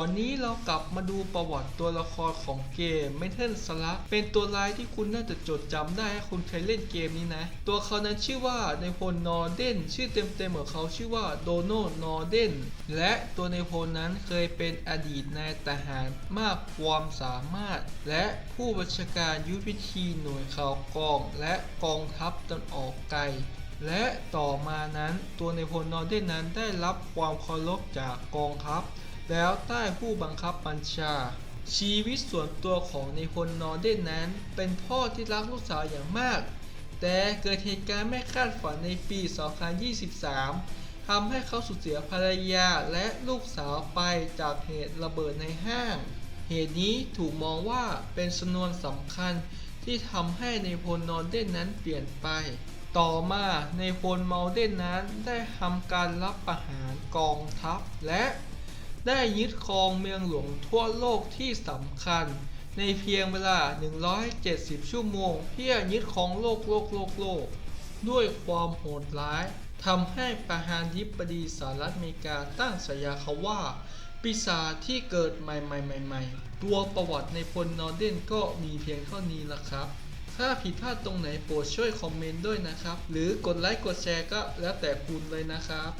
วันนี้เรากลับมาดูประวัติตัวละครของเกมเมทัลสลักเป็นตัวร้ายที่คุณน่าจะจดจำได้ถ้าคุณเคยเล่นเกมนี้นะ ตัวเขานั้นชื่อว่าในพลนอร์เดนชื่อเต็มๆของเขาชื่อว่าโดโนนอร์เดนและตัวในพลนั้นเคยเป็นอดีตนายทหารมากความสามารถ และผู้บัญชาการยุทธวิธีหน่วยข่าวกอง และกองทัพตนออกไกลและต่อมานั้นตัวในพลนอร์เดนนั้นได้รับความเคารพจากกองทัพ แล้วใต้ผู้บังคับบัญชา ชีวิตส่วนตัวของในพลนอร์เดนนั้น เป็นพ่อที่รักลูกสาวอย่างมาก แต่เกิดเหตุการณ์ไม่คาดฝันในปี 2023 ทำให้เขาสูญเสียภรรยาและลูกสาวไปจากเหตุระเบิดในห้าง เหตุนี้ถูกมองว่าเป็นชนวนสำคัญที่ทำให้ในพลนอร์เดนนั้นเปลี่ยนไปต่อมาในพลเมาเดนนั้นได้ทำการรับประหารกองทัพและ ได้ยึดครองเมืองหลวงทั่วโลกที่สำคัญ ในเพียงเวลา 170 ชั่วโมง เพื่อยึดครองโลกโลกโลกโลก ด้วยความโหดร้ายทำให้ประธานาธิบดีสหรัฐอเมริกาตั้งฉายาเขาว่า ปีศาจที่เกิดใหม่ๆๆๆตัวประวัติในพลนอร์เดนก็มีเพียงเท่านี้ละครับ ถ้าผิดพลาดตรงไหนโปรดช่วยคอมเมนต์ด้วยนะครับ หรือกดไลค์กดแชร์ก็แล้วแต่คุณเลยนะครับ